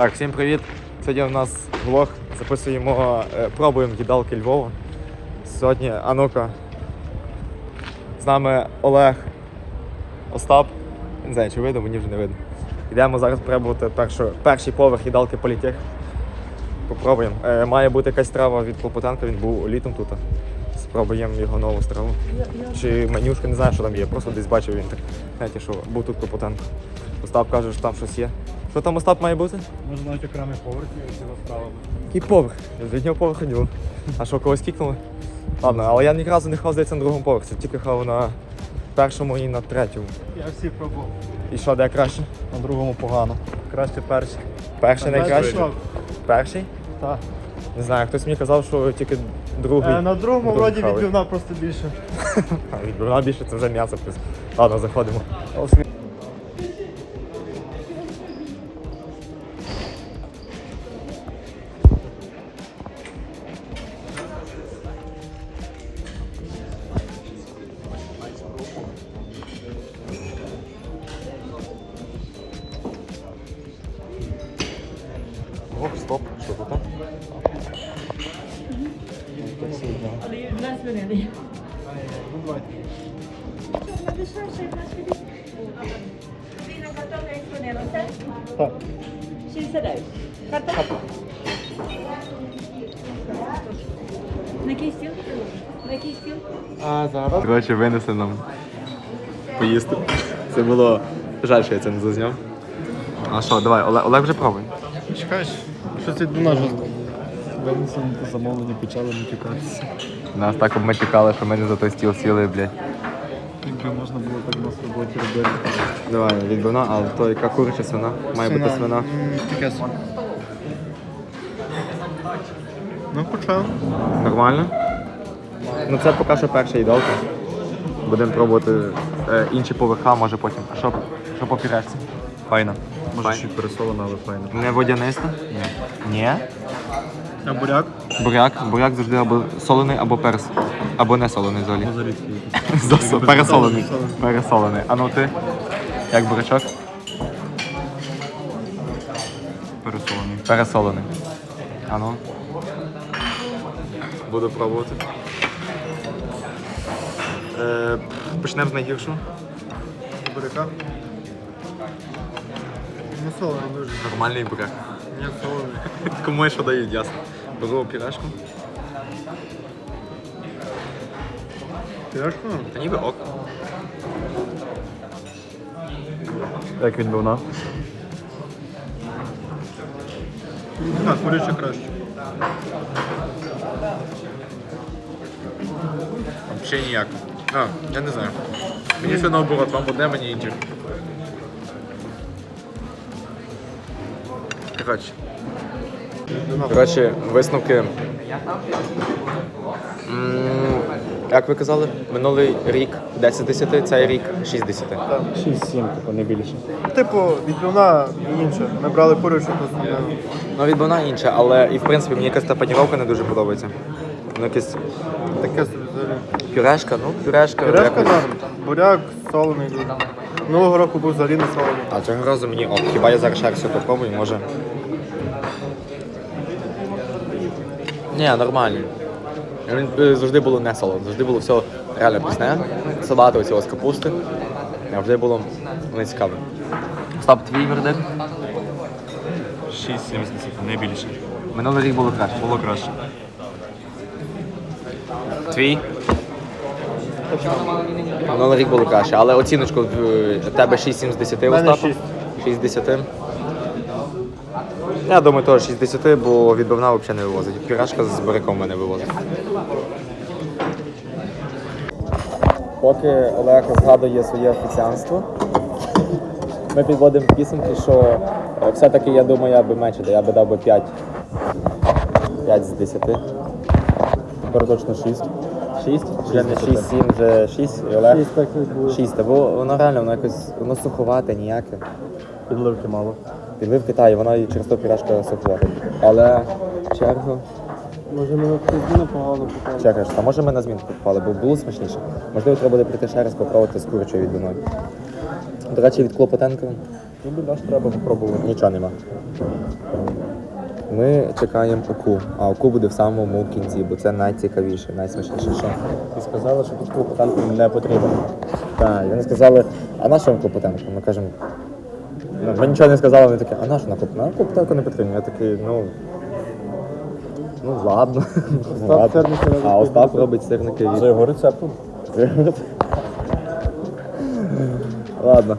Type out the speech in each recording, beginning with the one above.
Так, всім привіт. Сьогодні у нас влог. Записуємо, е, пробуємо їдалки Львова. Сьогодні, а ну-ка. З нами Олег, Остап. Не знаю, чи видно, мені вже не видно. Йдемо зараз пробувати першу, перший поверх їдалки Політех. Попробуємо. Е, має бути якась страва від Клопотенка, він був літом тут. Спробуємо його нову страву. Чи менюшка, не знаю, що там є. Просто десь бачив в інтернеті, що був тут Клопотенко. Остап каже, що там щось є. Що там Остап має бути? Може навіть окремий поверх всіма справами. Який поверх? З одного поверху діло. А що, когось кікнули? Ладно, але я ні разу не хав, здається, на другому поверсі, тільки хав на першому і на третьому. Я всі пробував. І що, де краще? На другому погано. Краще перший. Перший найкраще? Перший? Так. Не знаю, хтось мені казав, що тільки другий. Е, на другому вроді відбивна просто більше. Відбивна більше це вже м'ясо. Ладно, заходимо. Нас винили. Картопля і свинина, все? Так. 69. Картопля? На який стіл? На який стіл? А зараз? Коротше, винесли нам поїсти. Це було жаль, що я це не зазняв. А що, давай, Олег, Олег вже пробуй. Чекаєш? Щось відбивна жорстко. Винесено замовлення, почали матюкатися. Нас так обматюкали, що ми не за той стіл сіли, блядь. Якби можна було так в роботі робити. Давай, відбивна, але то яка куряча свина? Має бути свина. Таке собі. Ну, почав. Нормально? Ну це поки що перша їдалка. Будемо пробувати е, інші поверха, може потім. А що, що по пюрешці? Файно. Може, ще пересолена, але файно. Не водяниста? Ні. Ні? А буряк? Буряк. Буряк завжди або солений, або перс. Або не солений взагалі. За Пересолений. Пересолений. А ну ти? Як бурячок? Пересолений. Пересолений. А ну. Буду пробувати. Е, почнемо з найгіршого. Буряка? Ну, солений дуже. Нормальний буряк. Ні, солений. Кому що дають, ясно. Беру пюрешку. Пірашку? Та ніби ок. Як відбивна? Так, куряче краще. Взагалі ніяк. А, я не знаю. Мені все наоборот, вам одне, мені інше. Коротше. Коротше, висновки. Як ви казали, минулий рік 10 з 10, цей рік 6 10. 6-7, типу, не більше. Типу, відбивна і інше. Ми брали курячу то Ну, відбивна інша, але і в принципі мені якась та паніровка не дуже подобається. Ну, якесь таке собі взагалі. пюрешка, ну, пюрешка. Пірашка якось. норм. Буряк солений. Минулого року був взагалі не солений. А цього разу мені ок. Хіба я зараз ще все попробую, може. Ні, нормально. Він е, завжди було не солоно, завжди було все реально пісне. Салати оцього з капусти. Завжди було не цікаво. Остап, твій вердикт? 6,70, не більше. Минулий рік було краще. Було краще. Твій? Минулий рік було краще, але оціночку в в тебе 6-7 з 10 Остапа? 6 з 10. Я думаю, теж 6 з 10, бо відбивна взагалі не вивозить. Пюрешка з буряком мене вивозить. Поки Олег згадує своє офіціанство, ми підводимо підсумки, що е, все-таки я думаю, я би менше, я би дав би 5. 5 з 10. Тепер точно 6. 6? Вже не 6, 7, вже 6 і Олег. 6 так і було. 6, бо воно реально воно якось воно суховате, ніяке. Підливки мало. Підлив Китаю, воно і через то пірашка суховата. Але чергу. Може ми на погано попали. Чекаєш, а може ми на змінку попали, бо було смачніше. Можливо, треба буде прийти ще раз попробувати з курячою відбивною. До речі, від Клопотенка Ну, біляш треба попробувати. Нічого нема. Ми чекаємо оку, а оку буде в самому кінці, бо це найцікавіше, найсмачніше. Що? І сказали, що тут клопотанку не потрібно. Так, вони сказали, а на що вам клопотенко? Ми кажемо, ми нічого не сказали, вони такі, а на що на клопотенко? Клопотенко не потрібно. Я такий, ну. Ну ладно. Ну, ладно. сирники робить А Остап робить сирники від За його рецептом. Ладно.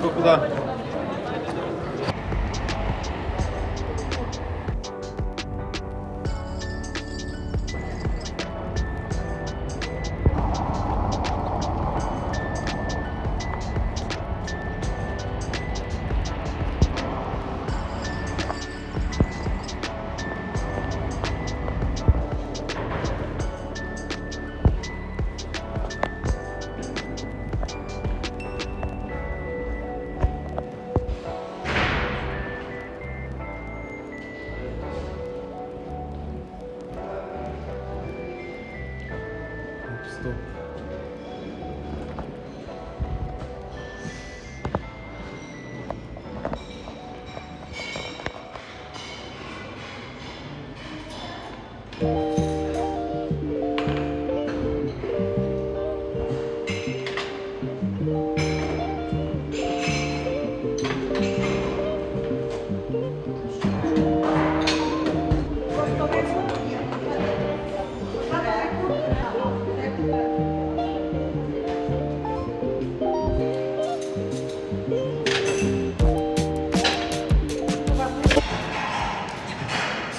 Що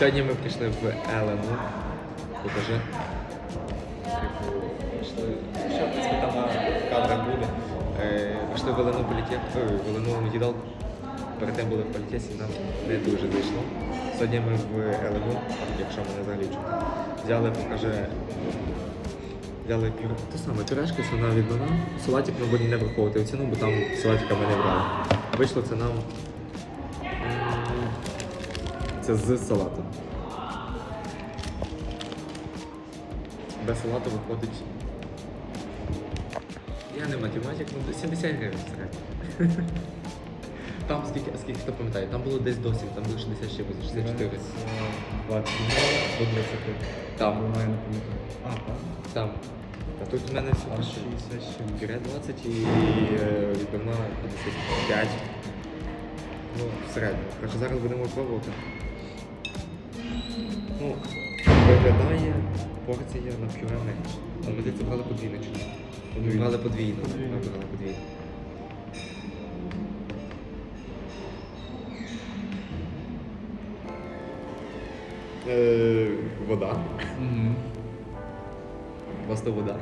Сьогодні ми прийшли в Елену. Покажи. Що в принципі там на буде. Е, Пішли в Елену політет, ой, в Елену їдалку. Перед тим були в політесі, нам не дуже зайшло. Сьогодні ми в Елену, якщо мене взагалі чути. Взяли, покаже. Взяли пюре. Те саме, пюрешки, свина відбана. Салатик ми будемо не враховувати в ціну, бо там салатика ми не брали. Вийшло це нам. М, з салатом. Без салату виходить. Я не математик, ну 70 гривень середньо. Там скільки, скільки хто пам'ятає, там було десь досі, там було 60 чимось, 64. 20 до 20. Там, Я не пам'ятаю. А, так? там. А тут в мене все А пише. 67. Пюре 20 і е, відбивна 55. Ну, в середньому. Короче, зараз будемо пробувати. Ну, виглядає порція на пюре менше. Але ми здається брали подвійну чи ні? Ми брали подвійну. Ми брали подвійну. Е, вода. Просто вода.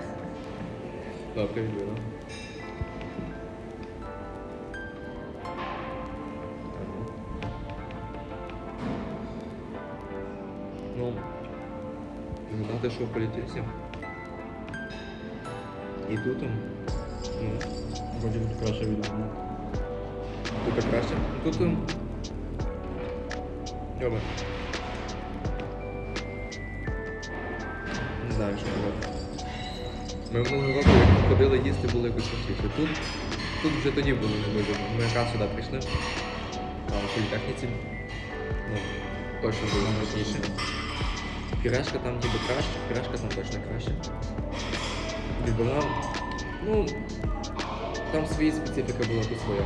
Добре, відбила. Згадати, що в політесі. І тут, ну, Вроді тут краще відомо. тут краще. Тут. Добре. Не знаю, що казати. Ми минулого року, ходили їсти, було якось частіше. Тут, тут вже тоді було невидимо. Ми якраз сюди прийшли. А в політехніці ну, точно було смачніше. Пюрешка там ніби краще, пюрешка там точно краще. Відбивна, ну, там свої специфіка була тут своя.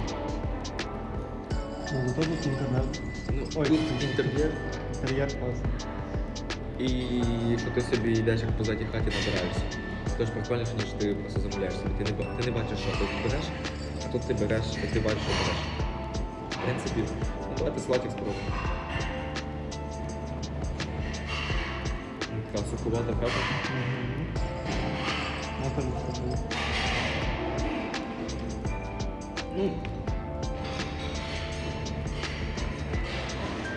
Ну, зато тут інтернет. Ну, Ой, тут інтер'єр. Інтер'єр класний. І якщо ти собі йдеш як по задній хаті набираєшся. Тож прикольніше, ніж ти просто замовляєш собі. Ти не, ти не бачиш, що ти береш, а тут ти береш, і ти бачиш, що береш. В принципі, ну давайте салатик спробуємо. Така суховата. Ну, там все було. Ну.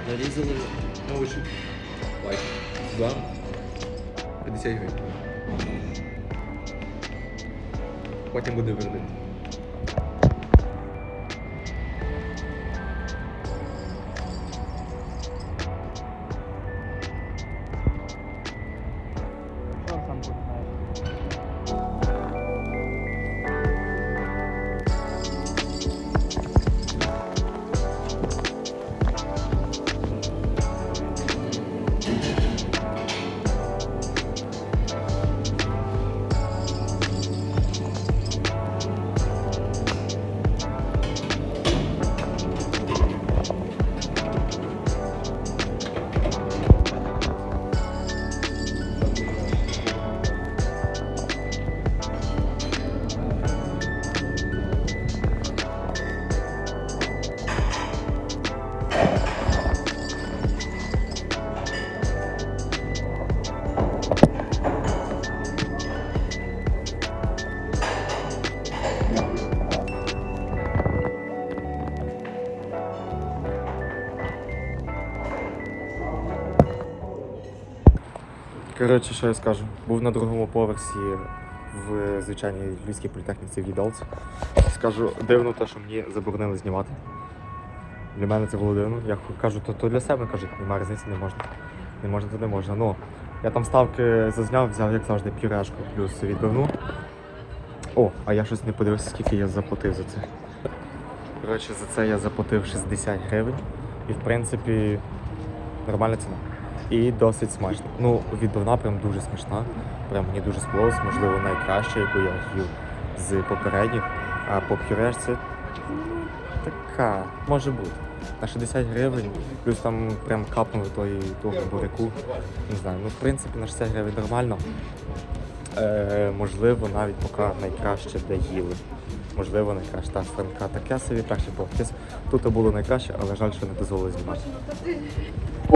Нарізали овочі. Лайк. Два. 50 гривень. Потім буде вердикт. Коротше, що я скажу? Був на другому поверсі в звичайній львівській політехніці в Гідолці. Скажу, дивно те, що мені заборонили знімати. Для мене це було дивно. Я кажу, то, то для себе кажуть, немає різниці, не можна. Не можна, то не можна. Ну, я там ставки зазняв, взяв, як завжди, пюрешку плюс відбивну. О, а я щось не подивився, скільки я заплатив за це. Коротше, за це я заплатив 60 гривень. І в принципі нормальна ціна. І досить смачно. Ну, відбивна прям дуже смачна. Прям мені дуже сподобалось, можливо, найкраща, яку я їв з попередніх. А по пюрешці така може бути. На 60 гривень, плюс там прям капнули тої, того буряку. Не знаю, ну в принципі на 60 гривень нормально. Е, можливо, навіть поки найкраще де їли. Можливо, найкраще. Та франка таке собі перший повтис. Тут було найкраще, але жаль, що не дозволили знімати.